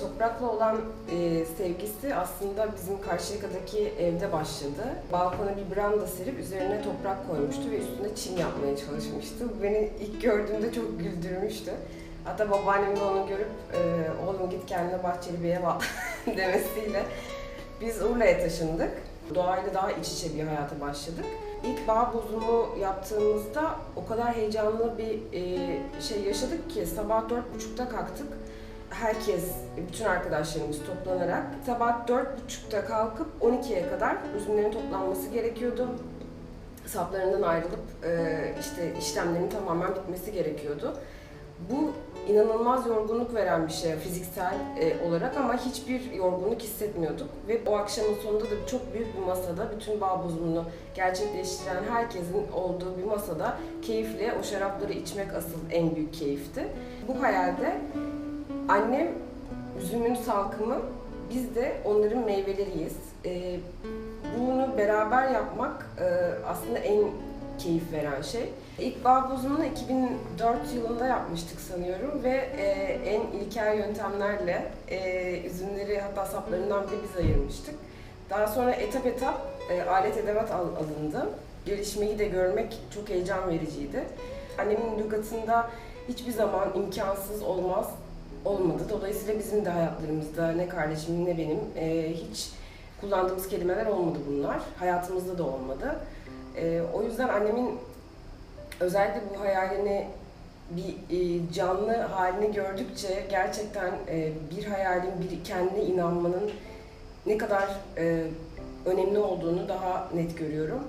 toprakla olan e, sevgisi aslında bizim Karşıyaka'daki evde başladı. Balkona bir branda serip üzerine toprak koymuştu ve üstüne çim yapmaya çalışmıştı. Beni ilk gördüğümde çok güldürmüştü. Hatta babaannem de onu görüp e, oğlum git kendine bahçeli bir ev al demesiyle biz Urla'ya taşındık. Doğayla daha iç içe bir hayata başladık. İlk bağ bozumu yaptığımızda o kadar heyecanlı bir e, şey yaşadık ki sabah dört buçukta kalktık. Herkes, bütün arkadaşlarımız toplanarak sabah dört buçukta kalkıp 12'ye kadar üzümlerin toplanması gerekiyordu. Saplarından ayrılıp e, işte işlemlerin tamamen bitmesi gerekiyordu. Bu inanılmaz yorgunluk veren bir şey fiziksel e, olarak ama hiçbir yorgunluk hissetmiyorduk. Ve o akşamın sonunda da çok büyük bir masada bütün bağ bozumunu gerçekleştiren herkesin olduğu bir masada keyifle o şarapları içmek asıl en büyük keyifti. Bu hayalde annem üzümün salkımı, biz de onların meyveleriyiz. E, bunu beraber yapmak e, aslında en keyif veren şey. İlk bağ bozumunu 2004 yılında yapmıştık sanıyorum ve e, en ilkel yöntemlerle e, üzümleri hatta saplarından bile biz ayırmıştık. Daha sonra etap etap e, alet edevat al, alındı. Gelişmeyi de görmek çok heyecan vericiydi. Annemin lügatında hiçbir zaman imkansız olmaz olmadı. Dolayısıyla bizim de hayatlarımızda ne kardeşimin ne benim e, hiç kullandığımız kelimeler olmadı bunlar. Hayatımızda da olmadı. E, o yüzden annemin özellikle bu hayalini bir e, canlı halini gördükçe gerçekten e, bir hayalin, bir kendine inanmanın ne kadar e, önemli olduğunu daha net görüyorum.